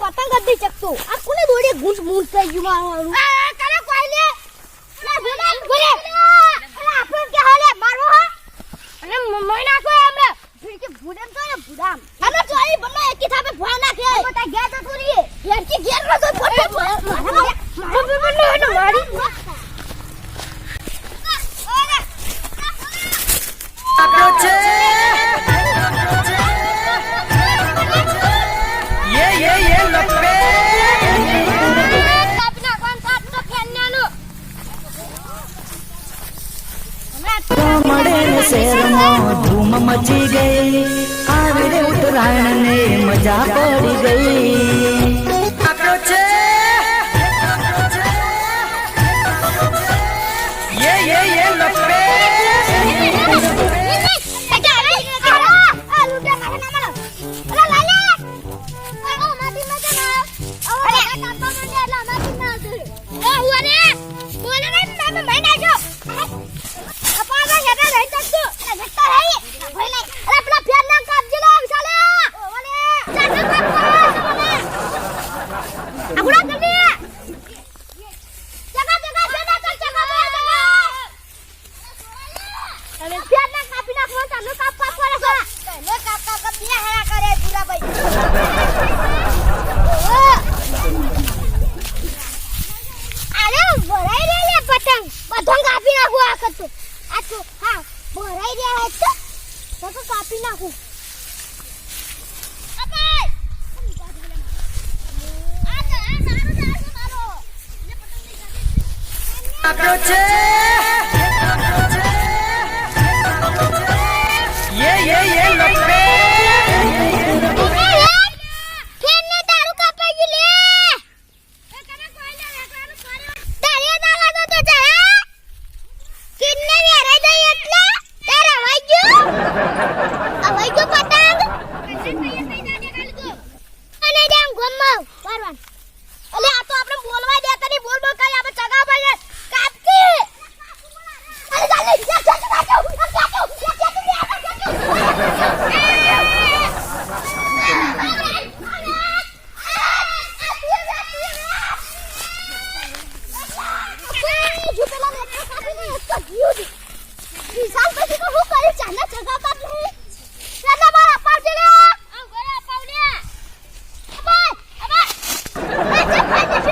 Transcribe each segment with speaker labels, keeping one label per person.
Speaker 1: પતંગ જ નહીં ચકતો આ કોને દોડીએ ગુંજ મૂંજ થઈ ગયું મારું.
Speaker 2: ધૂમ મચી ગઈ. આવી રે ઉત્તરાયણ ને મજા પડી ગઈ. આપ્યો છે. યે યે યે લપે.
Speaker 1: આગળ જલ્દી જગા જગા જગા જગા જગા તમે પ્યારના કાપી નાખો તમે કાપવા પડે છે તમે કાપ કાપ કાપ બે હારા કરે પૂરા ભાઈ અરે ભરાઈ રે લે પતંગ પતંગ કાપી નાખું આ તો હા, ભરાઈ રહ્યા હે તો તો કાપી નાખું. અપાય! આ તો, આ સારું સારું મારો. લે પતંગ લઈ કાપી
Speaker 2: આપ્યો છે યે યે
Speaker 1: કોઈ લે રેકડાનું કર્યું તારે ના લાગો તો જા કિન્ને વેરાઈ જાય એટલે તારે હવાઈ ગયું હવાઈ ગયું પતંગ અને જેમ ગમમાં મારવાન અલે આ તો આપણે બોલવા દેતા નહીં બોલ બોલ કરી ચાલ ચાલ ચાલ ચાલ ચાલ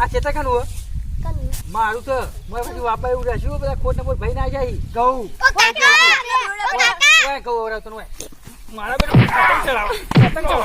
Speaker 3: આ ચેતા કાનું. હો મારું તો મારે પછી વાપા એવું રહેશું બધા ખોટ નંબર ભાઈ ના જાય. ઘઉં. ઓય ઘઉં ઓય મારા બેટા. પતંગ ચલાવો ચલાવો?